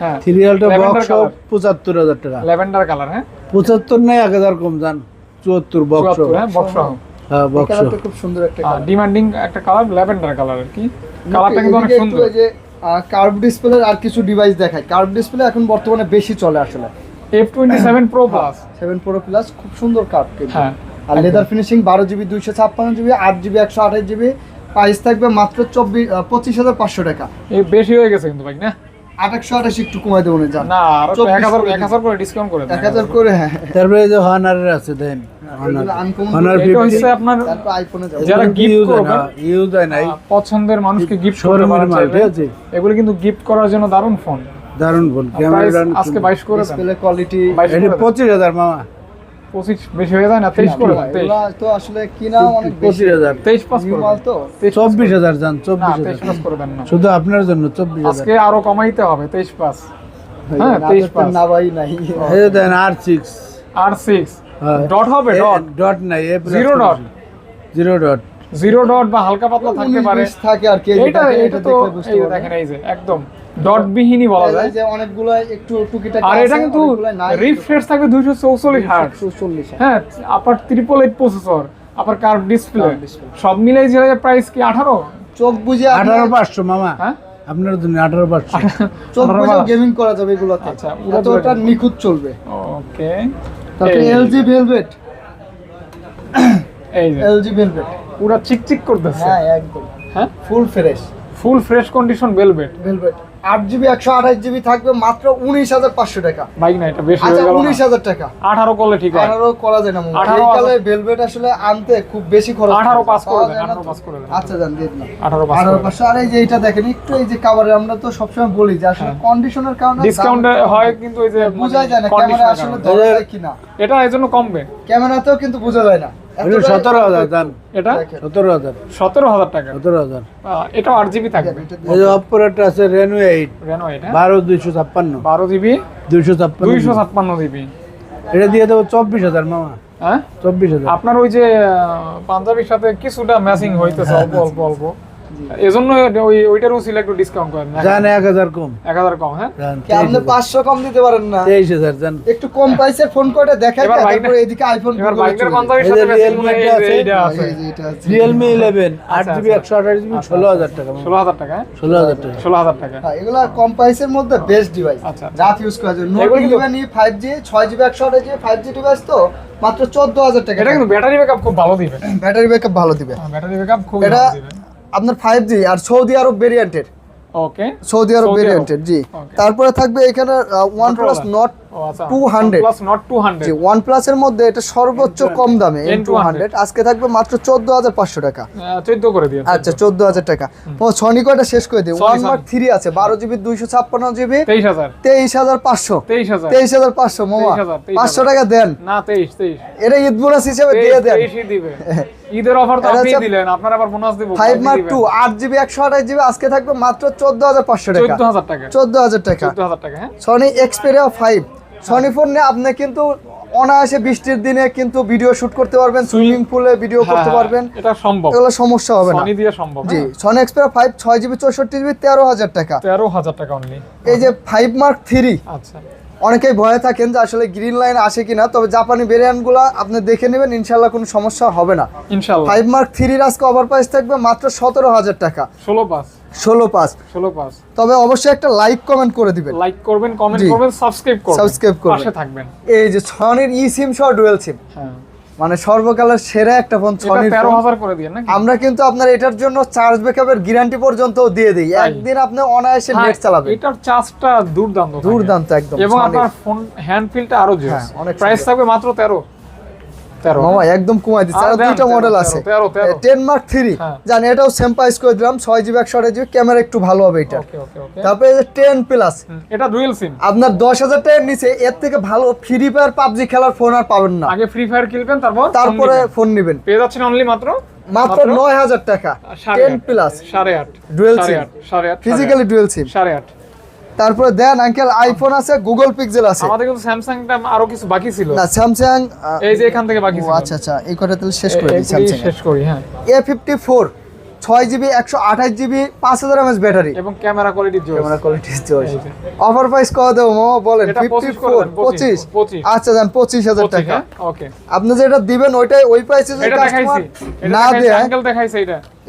হ্যাঁ। থ্রিয়ালটা বক্স। পঁচাত্তর হাজার টাকা। ল্যাভেন্ডার কালার হ্যাঁ? পঁচাত্তর নাই এক হাজার কম চুয়াত্তর বক্স হ্যাঁ বক্স হ্যাঁ বক্স খুব সুন্দর একটা কালার ডিমান্ডিং একটা কালার ল্যাভেন্ডার কালার আর কি। কালারটা কিন্তু অনেক সুন্দর। যে কার্ভ ডিসপ্লে আর কিছু ডিভাইস দেখায় কার্ভ ডিসপ্লে এখন বর্তমানে বেশি চলে আসলে। F twenty seven pro plus seven pro plus খুব সুন্দর কার্ভ কিন্তু। হ্যাঁ। আর লেদার ফিনিশিং বারো জিবি দুইশো ছাপ্পান্ন জিবি আট জিবি একশো আঠাশ জিবি প্রাইস থাকবে মাত্র চব্বিশ পঁচিশ হাজার পাঁচশো টাকা। বেশি হয়ে গেছে কিন্তু ভাই না? আঠাশশো আঠাশ একটু কমাই দেবো এক হাজার করে ডিসকাউন্ট করে এক হাজার করে হ্যাঁ। তারপরে যে হনারের আছে দেন। হয় হয় পছন্দের মানুষকে গিফট করতে এগুলো কিন্তু গিফট করার জন্য দারুণ ফোন দারুণ ফোন ক্যামেরা আজকে বাইশ করে কোয়ালিটি। পঁচিশ হাজার মামা। পঁচিশ বেশি হয়ে যায় না? তেইশ করে দেন তেইশ। এগুলা তো আসলে কিনা অনেক পঁচিশ হাজার। তেইশ পাস মাল তো। চব্বিশ হাজার যান চব্বিশ তেইশ পাস করে দেন না। শুধু আপনার জন্য চব্বিশ আজকে আরও কমাইতে হবে তেইশ পাস। হ্যাঁ, তেইশ পাস। না ভাই নাই। এই দেন আর সিক্স আর সিক্স। ডট হবে ডট ডট নাই এ Zero dot? Zero dot zero dot বা হালকা পাতলা থাকতে পারে। থাকে আর কি এটা তো। দেখেন এই যে একদম। ডট বিহীনই বলা যায়। যে অনেকগুলো একটু টুকিটাকি আর এটা কিন্তু রিফ্রেশ থাকবে দুইশো চৌচল্লিশ হার্ট 240 হ্যাঁ আপার ট্রিপল এইট প্রসেসর আপার কার্ভ ডিসপ্লে সব মিলাই যে প্রাইস কি আঠারো? চোখ বুঝে মামা। হ্যাঁ? আপনার জন্য চোখ বুঝে গেমিং করা যাবে এগুলোতে। আচ্ছা, এত ওটা নিখুঁত চলবে। ওকে তারপরে এলজি ভেলভেট এই যে। এলজি ভেলভেট পুরা চিকচিক করতেছে। হ্যাঁ একদম। হ্যাঁ? Full fresh full fresh condition velvet velvet আট জিবি একশো আঠাশ জিবি থাকবে মাত্র উনিশ হাজার পাঁচশো টাকা। বাইক না এটা বেশি আচ্ছা হয়ে উনিশ হাজার টাকা। আঠারো করলে ঠিক হয়। আঠারো করা যায় না মনে হয়। 18 এই কালে ভেলভেট আসলে আনতে খুব বেশি খরচ 18 পাস করে পাওয়া দেন, যায় না 18 তো। পাস করে আচ্ছা জান দিয়ে দিলাম। আঠারো পাস আঠারো পাঁচশো। আর এই যে এটা দেখেন একটু এই যে কাভারে আমরা তো সবসময় বলি যে আসলে কন্ডিশনের কারণে ডিসকাউন্ট হয় কিন্তু এই যে বোঝাই যায় না ক্যামেরা আসলে কারণে। ধরা কিনা। এটা এর জন্য কমবে। ক্যামেরাতেও কিন্তু বোঝা যায় না। সতেরো হাজার এটা? সতেরো হাজার। সতেরো হাজার টাকা? সতেরো হাজার। আহ, আট জিবি থাকবে। এই যে অপর একটা আছে রেনু এইট রেনো এটা বারো দুইশো ছাপ্পান্ন। বারো জিবি? দুইশো ছাপ্পান্ন দুইশো ছাপ্পান্ন জিবি। এটা দিয়ে দেবো চব্বিশ হাজার মামা। হ্যাঁ? চব্বিশ হাজার। আপনার ওই যে পাঞ্জাবির সাথে কিছুটা ম্যাচিং হইতেছে অল্প অল্প অল্প। এজন্য ওই ওইটারও ছিল একটু ডিসকাউন্ট করেন। যান এক হাজার কম। এক হাজার কম হ্যাঁ? কি আপনি পাঁচশো কম দিতে পারেন না? তেইশ হাজার যান একটু কম প্রাইসের ফোন করে দেখাই তারপরে এদিকে আইফোন এবার বাইকের যে সাথে Realme টা আছে, এইটা আছে। রিয়েলমি আচ্ছা, আচ্ছা। একশো আঠাশ জিবি ষোলো হাজার টাকা। মামা। ষোলো হাজার টাকা হ্যাঁ? ষোলো হাজার টাকা। ষোলো হাজার টাকা। হ্যাঁ, এগুলা কম প্রাইসের মধ্যে বেস্ট ডিভাইস আচ্ছা, আচ্ছা। ইউজ করার জন্য। নোট এগুলো কিন্তু- ইলেভেন ই ফাইভ জি ছয় জিবি একশো আঠাশ জিবি ফাইভ জি ডিভাইস তো মাত্র চোদ্দ হাজার টাকা। এটা কিন্তু ব্যাটারি ব্যাকআপ খুব ভালো দিবে। ব্যাটারি ব্যাকআপ ভালো দিবে। ব্যাটারি ব্যাকআপ খুব এটা ভালো দিবে। আপনার ফাইভ জি আর সৌদি আরব ভেরিয়েন্টের ওকে সৌদি আরব ভেরিয়েন্টের জি। তারপরে থাকবে এখানে ওয়ান প্লাস নট ও আচ্ছা। 200 প্লাস নট টু হান্ড্রেড জি ওয়ান প্লাসের মধ্যে এটা সর্বোচ্চ কম দামে এন টু হান্ড্রেড আজকে থাকবে মাত্র চোদ্দ হাজার পাঁচশো টাকা। চোদ্দ করে আচ্ছা চোদ্দ হাজার টাকা। সনি কয়টা শেষ করে দিই ওয়ান মার্ক থ্রি আছে বারো জিবি দুইশো ছাপ্পান্ন জিবি তেইশ হাজার। তেইশ হাজার পাঁচশো। তেইশ হাজার। পাঁচশো মামা। 23,000, 23,000 পাঁচশো টাকা দেন। না তেইশ তেইশ। এটা ঈদ বোনাস হিসেবে দিয়ে দেন। ঈদের অফার তো আপনি দিলেন আপনার আবার বোনাস দিব ফাইভ মার্ক টু আট জিবি একশো আঠাশ জিবি আজকে থাকবে মাত্র চোদ্দ হাজার পাঁচশো টাকা। চোদ্দ হাজার টাকা। চোদ্দ হাজার টাকা। চোদ্দ হাজার টাকা হ্যাঁ। Sony Xperia five Sony phone নিয়ে আপনি কিন্তু অনায়াসে বৃষ্টির দিনে কিন্তু ভিডিও শুট করতে পারবেন সুইমিং পুলে ভিডিও করতে হ্যাঁ, পারবেন। এটা সম্ভব। এগুলো সমস্যা হবে না। সনি দিয়ে সম্ভব। জি। সনি এক্সপেরিয়া ফাইভ ছয় জিবি চৌষট্টি জিবি তেরো হাজার টাকা। তেরো হাজার টাকা অনলি এই যে ফাইভ মার্ক থ্রি আচ্ছা। অনেকেই ভয়ে থাকেন যে আসলে গ্রিন লাইন আসে কিনা তবে জাপানি ভেরিয়েন্টগুলো আপনি দেখে নেবেন ইনশাল্লাহ কোনো সমস্যা হবে না। ইনশাল্লাহ ফাইভ মার্ক থ্রির আজকে ওভার প্রাইস থাকবে মাত্র সতেরো হাজার টাকা। ষোলো পাস ষোলো পাঁচ। ষোলো পাস তবে অবশ্যই একটা লাইক কমেন্ট করে দিবেন। লাইক করবেন কমেন্ট করবেন সাবস্ক্রাইব করবেন। Subscribe করবেন। পাশে থাকবেন। এই যে সনির ই সিম সহ ডুয়েল সিম হ্যাঁ। মানে সর্বকালের সেরা একটা ফোন সনির তেরো ফোন। হাজার করে দিয়ে নাকি? আমরা কিন্তু আপনার এটার জন্য চার্জ ব্যাকআপের গ্যারান্টি পর্যন্ত দিয়ে দিই। একদিন আপনি অনায়াসে হ্যাঁ, নেট চালাবেন। এটার চার্জটা দুর্দান্ত। দুর্দান্ত একদম। এবং আপনার ফোন হ্যান্ড ফিলটা আরও জোস হ্যাঁ, অনেক প্রাইস থাকবে মাত্র তেরো তেরো। মামা একদম কমাই দিচ্ছে। আর তেরো, মডেল আছে। Ten mark three. জানি এটাও সেম প্রাইস করে দিলাম ছয় জিবি একশো আঠাশ জিবি ক্যামেরা একটু ভালো হবে এটা তারপরে টেন প্লাস এটা ডুয়েল সিম আপনার দশ হাজার টাকার নিচে এর থেকে ভালো ফ্রি ফায়ার পাবজি খেলার ফোন আর পাবেন না। আগে ফ্রি ফায়ার খেলবেন তারপর তারপরে ফোন নেবেন। পেয়ে যাচ্ছেন অনলি মাত্র? মাত্র নয় হাজার টাকা। টেন। প্লাস সাড়ে আট। Dual সাড়ে সাড়ে আট ফিজিক্যালি ডুয়েল সিম সাড়ে আট। তারপরে দেন আঙ্কেল আইফোন আছে গুগল পিক্সেল আছে। আমাদের কিন্তু স্যামসাংটা আরও কিছু বাকি ছিল। না স্যামসাং এই যে এখান থেকে বাকি ছিল। আচ্ছা আচ্ছা এই কটা তাহলে শেষ করে দিই স্যামসাং শেষ করি হ্যাঁ। এ ফিফটি ফোর ছয় জিবি একশো আঠাশ জিবি পাঁচ হাজার এমএস ব্যাটারি এবং ক্যামেরা কোয়ালিটি জোস ক্যামেরা কোয়ালিটি এই অফার প্রাইস কত দেবো মামা বলেন ফিফটি 25 ফোর পঁচিশ 25 আচ্ছা দেন পঁচিশ হাজার টাকা। হ্যাঁ? ওকে আপনি যেটা দিবেন ওইটাই ওই প্রাইসে যদি এটা কাস্টমার না দেয়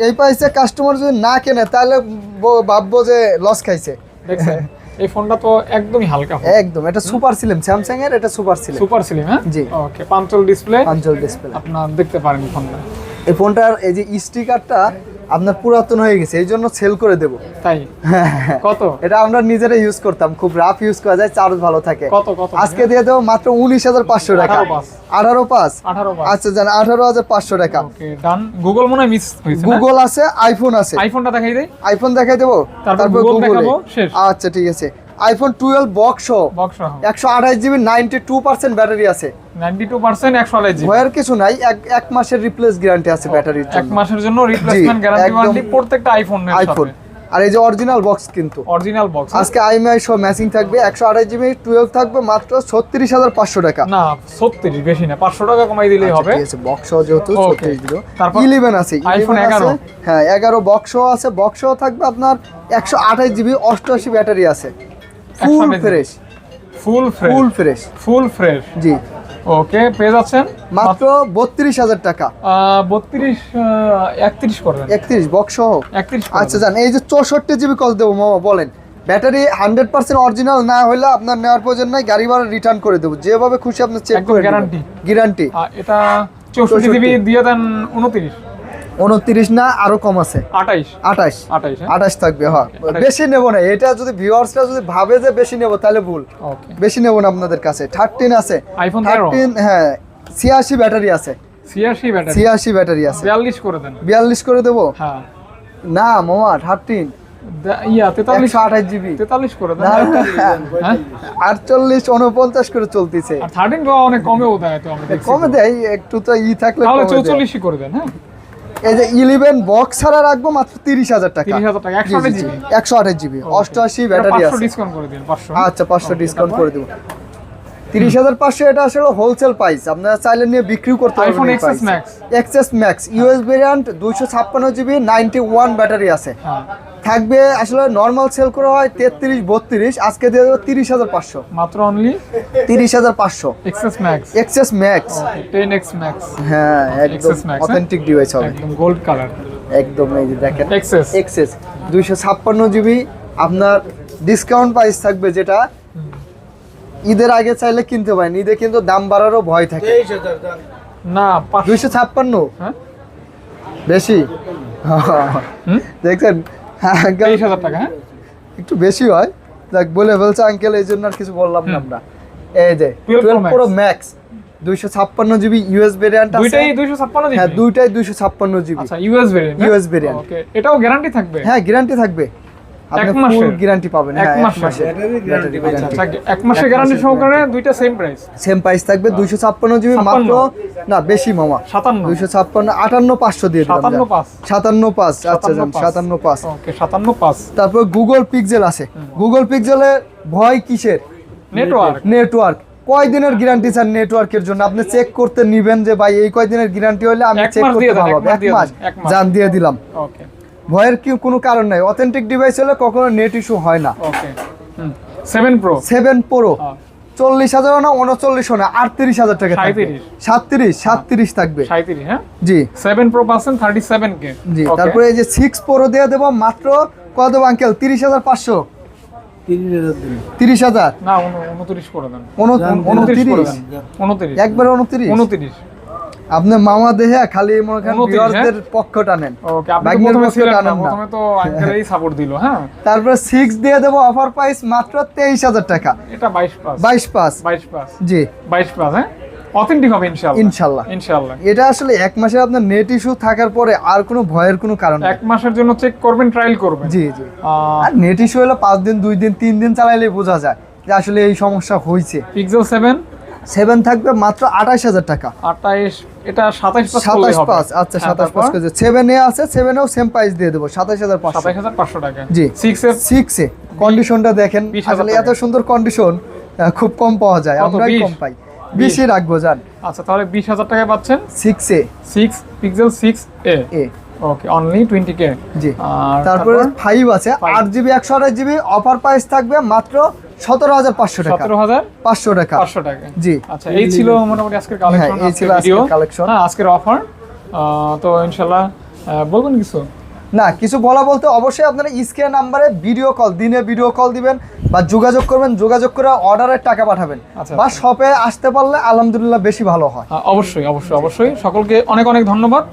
এই প্রাইসে কাস্টমার যদি না কেনে তাহলে ভাববো যে লস খাইছে। দেখছেন? এই ফোনটা তো একদমই হালকা একদম এটা সুপার সিলিম স্যামসাং এর এটা সুপার সিলিম। সুপার স্লিম হ্যাঁ? জি। ওকে পাঞ্চল ডিসপ্লে পাঞ্চল ডিসপ্লে আপনার দেখতে পারেন ফোনটা। এই ফোনটার এই যে স্টিকারটা আপনার পুরাতন হয়ে গেছে এই জন্য সেল করে দেবো। তাই? কত? এটা আমরা নিজেরা ইউজ করতাম খুব রাফ ইউজ করা যায় চার্জ ভালো থাকে। কত কত? আজকে দিয়ে দেবো মাত্র উনিশ হাজার পাঁচশো টাকা। আঠারো পাঁচ। আচ্ছা জান আঠারো হাজার পাঁচশো টাকা। গুগল মনে মিস গুগল আছে আইফোন আছে। আইফোনটা দেখাই দেই। আইফোন দেখাই দেবো তারপর তারপর Google গুগলে দেখাবো, শেষ। আচ্ছা ঠিক আছে। আইফোন টুয়েলভ বক্স একশো আঠাশ GB ninety two percent battery আছে। 92% 100 জিবি ভয়ের কিছু নাই এক মাসের রিপ্লেস গ্যারান্টি আছে ব্যাটারির এক মাসের জন্য রিপ্লেসমেন্ট গ্যারান্টি প্রত্যেকটা আইফোনের আইফোন আর এই যে অরিজিনাল বক্স কিন্তু। অরিজিনাল বক্স আজকে আইএমআই সহ ম্যাচিং থাকবে একশো আঠাশ জিবি টুয়েলভ থাকবে মাত্র টাকা। না 36 বেশি না 500 টাকা কমাই দিলেই হবে। ঠিক আছে বক্স যেহেতু Okay. ছত্রিশ তারপর ইলেভেন আছে iPhone 11 আছে। 11 হ্যাঁ এগারো বক্স আছে বক্স থাকবে আপনার একশো আঠাশ জিবি অষ্টআশি ব্যাটারি আছে। Full fresh full fresh full fresh full fresh জি। ওকে পেয়ে যাচ্ছেন? মাত্র বত্রিশ হাজার টাকা। বত্রিশ একত্রিশ করবেন। একত্রিশ বক্স সহ। একত্রিশ আচ্ছা জান এই যে চৌষট্টি জিবি কল দেবো মামা বলেন। ব্যাটারি হান্ড্রেড পার্সেন্ট অরিজিনাল না হলে আপনার নেওয়ার প্রয়োজন নাই গাড়ি ভাড়া রিটার্ন করে দেবো। যেভাবে খুশি আপনি চেক করে guarantee। গ্যারান্টি এটা চৌষট্টি 64 জিবি দিয়ে দেন উনত্রিশ উনত্রিশ না আরও কম আছে। আঠাইশ। আঠাশ আঠাইশ হ্যাঁ। থাকবে হ্যাঁ। বেশি নেব না এটা যদি ভিউয়ার্সরা যদি ভাবে যে বেশি নেব তাহলে ভুল। বেশি নেব না আপনাদের কাছে। থার্টিন আছে। iPhone 13 থার্টিন হ্যাঁ ছিয়াশি ব্যাটারি আছে। ছিয়াশি ব্যাটারি? ছিয়াশি ব্যাটারি আছে। বিয়াল্লিশ করে দেন। বিয়াল্লিশ করে দেবো? হ্যাঁ। না মামা থার্টিন হ্যাঁ। কমে দেয় একটু তো ই থাকলে। চৌচল্লিশই করে দেন হ্যাঁ। এই যে ইলেভেন বক্স ছাড়া রাখব মাত্র তিরিশ হাজার টাকা। তিরিশ হাজার টাকা একশো জিবি আঠাশ জিবি অষ্টআশি ব্যাটারি আছে। ডিসকাউন্ট করে দিন আচ্ছা পাঁচশো ডিসকাউন্ট করে দেবো। তিরিশ হাজার পাঁচশো এটা আসলে হোলসেল প্রাইস আপনারা চাইলে নিয়ে বিক্রিও করতে পারবেন max XS max US variant দুইশো ছাপ্পান্ন জিবি নাইনটি ওয়ান ব্যাটারি আছে। হ্যাঁ। থাকবে আসলে নর্মাল সেল করা হয় তেত্রিশ বত্রিশ আজকে দিয়ে দেবো তিরিশ হাজার পাঁচশো। মাত্র অনলি তিরিশ হাজার পাঁচশো। XS max XS max ten X max হ্যাঁ একদম Max, হ্যাঁ? অথেন্টিক ডিভাইস হবে। একদম গোল্ড কালার একদম এই যে দেখেন। এক্সএস এক্সেস দুইশো ছাপ্পান্ন জিবি আপনার ডিসকাউন্ট প্রাইস থাকবে যেটা ঈদের আগে চাইলে কিনতে পারেন। ঈদে কিন্তু দাম বাড়ারও ভয় থাকে। না দুইশো ছাপ্পান্ন? হ্যাঁ? বেশি? দেখছেন? হ্যাঁ, uncle, তেইশ হাজার টাকা হ্যাঁ? একটু বেশি হয়। দেখ বলে ফেলছে আঙ্কেল এই জন্য আর কিছু বললাম না আমরা। এই যে 12 টুয়েলভ প্রো ম্যাক্স দুইশো ছাপ্পান্ন জিবি ইউএস ভেরিয়েন্ট দুইটাই দুইশো ছাপ্পান্ন হ্যাঁ দুইটাই দুইশো ছাপ্পান্ন জিবি। আচ্ছা ইউএস ভেরিয়েন্ট ইউএস variant। এটাও গ্যারান্টি থাকবে? হ্যাঁ গ্যারান্টি থাকবে। আপনি ফুল? গ্যারান্টি পাবেন এক হ্যাঁ এক। আচ্ছা গ্যারান্টি সহকারে দুইটা সেম প্রাইস সেম প্রাইস থাকবে জিবি মাত্র না বেশি মামা। দিয়ে দিলাম আচ্ছা। ওকে তারপর গুগল পিক্সেল আছে। গুগল পিক্সেলের ভয় কিসের? নেটওয়ার্ক নেটওয়ার্ক কয় দিনের গ্যারান্টি স্যার নেটওয়ার্কের জন্য? আপনি চেক করতে নিবেন যে ভাই এই কয় দিনের গ্যারান্টি হলে আমি চেক করতে এক মাস। জান দিয়ে দিলাম। ওকে। ভয়ের কি কোনো কারণ নাই। অথেন্টিক ডিভাইস হলে কখনো নেট ইস্যু হয় না। Okay seven pro seven pro চল্লিশ হাজার না উনচল্লিশ না আটত্রিশ হাজার টাকা থাকবে। সাতত্রিশ সাতত্রিশ থাকবে। হ্যাঁ? জি। Seven pro percent thirty seven K জি তারপরে এই যে সিক্স প্রো দিয়ে দেবো মাত্র কত দেবো আঙ্কেল? তিরিশ হাজার পাঁচশো? তিরিশ হাজার না উনত্রিশ করে দেন। উনত্রিশ। একবার উনত্রিশ? উনত্রিশ। আপনার মামা দেহে খালি মনে করেন ভিউয়ারদের পক্ষ টানেন ওকে আপনি প্রথমে না প্রথমে তো আঙ্কেলই সাপোর্ট দিল হ্যাঁ? তারপরে সিক্স দিয়ে দেবো অফার প্রাইস মাত্র তেইশ হাজার টাকা। এটা বাইশ পাস বাইশ পাস বাইশ পাস জি। বাইশ পাস হ্যাঁ? অথেন্টিক হবে ইনশাআল্লাহ। ইনশাল্লাহ ইনশাআল্লাহ। এটা আসলে এক আপনার নেট ইস্যু থাকার পরে আর কোনো ভয়ের কোনো কারণ এক মাসের জন্য চেক করবেন ট্রায়াল করবেন। জি জি। আর নেট ইস্যু হলে পাঁচ দিন দুই দিন তিন দিন চালাইলে বোঝা যায় যে আসলে এই সমস্যা হয়েছে পিক্সেল সেভেন সেভেন থাকবে মাত্র আঠাশ হাজার টাকা। আঠাইশ এটা সাতাইশ পাস সাতাশ পাঁচ আচ্ছা এ আছে এও সেম প্রাইস দিয়ে দেবো সাতাশ হাজার পাঁচশো। সাতাইশ হাজার পাঁচশো টাকা। জি। এ কন্ডিশনটা দেখেন 20,000 আসলে এত সুন্দর কন্ডিশন খুব কম পাওয়া যায় আমরা আমরাই কম পাই। বেশি। রাখব যান। আচ্ছা তাহলে বিশ হাজার টাকায় পাচ্ছেন? Six A. Six pixel six A A okay only twenty K জি। আর তারপরে? তারপর ফাইভ আছে। আট জিবি একশো আঠাশ জিবি অফার প্রাইস থাকবে মাত্র সতেরো হাজার পাঁচশো টাকা। সতেরো হাজার পাঁচশো টাকা। পাঁচশো টাকা। জি। আচ্ছা এই ছিল মোটামুটি আজকের কালেকশন এই ছিল আজকের collection। হ্যাঁ আজকের অফার তো ইনশাল্লাহ আহ, বলবেন কিছু? না কিছু বলা বলতে অবশ্যই আপনারা স্ক্রিন নাম্বারে ভিডিও কল দিনে ভিডিও কল দিবেন বা যোগাযোগ করবেন যোগাযোগ করে অর্ডারের টাকা পাঠাবেন আচ্ছা, বা শপে আসতে পারলে আলহামদুলিল্লাহ বেশি ভালো হয় অবশ্যই অবশ্যই অবশ্যই। সকলকে অনেক অনেক ধন্যবাদ।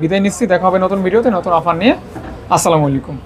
বিদায় নিচ্ছি দেখা হবে নতুন ভিডিওতে নতুন অফার নিয়ে। আসসালামু আলাইকুম।